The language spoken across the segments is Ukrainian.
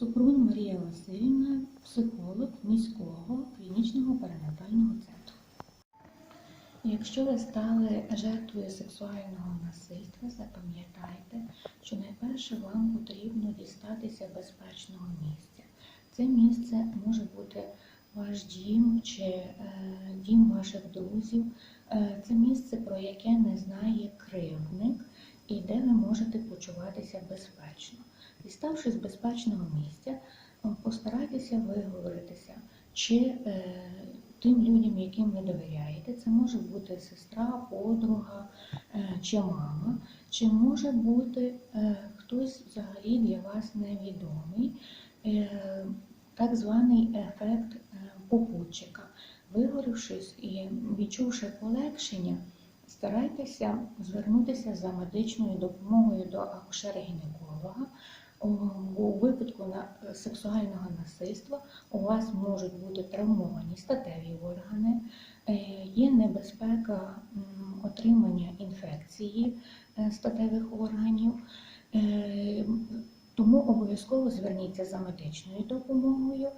Супрун Марія Васильівна, психолог міського клінічного перинатального центру. Якщо ви стали жертвою сексуального насильства, запам'ятайте, що найперше вам потрібно дістатися безпечного місця. Це місце може бути ваш дім чи е, дім ваших друзів. Е, це місце, про яке не знає кривдник і де ви можете почуватися безпечно. Діставшись з безпечного місця, е, постарайтеся виговоритися, чи е, тим людям, яким ви довіряєте, це може бути сестра, подруга е, чи мама, чи може бути е, хтось взагалі для вас невідомий, е, так званий ефект е, попутчика. Вигорівшись і відчувши полегшення, старайтеся звернутися за медичною допомогою до акушера-гінеколога. У випадку сексуального насильства у вас можуть бути травмовані статеві органи, е, є небезпека отримання інфекції е, статевих органів. Е, Тому обов'язково зверніться за медичною допомогою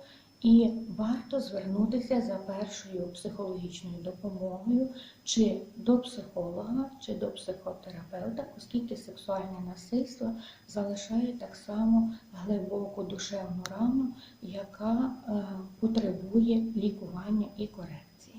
і варто звернутися за першою психологічною допомогою чи до психолога, чи до психотерапевта, оскільки сексуальне насильство залишає так само глибоку душевну рану, яка е, потребує лікування і корекції.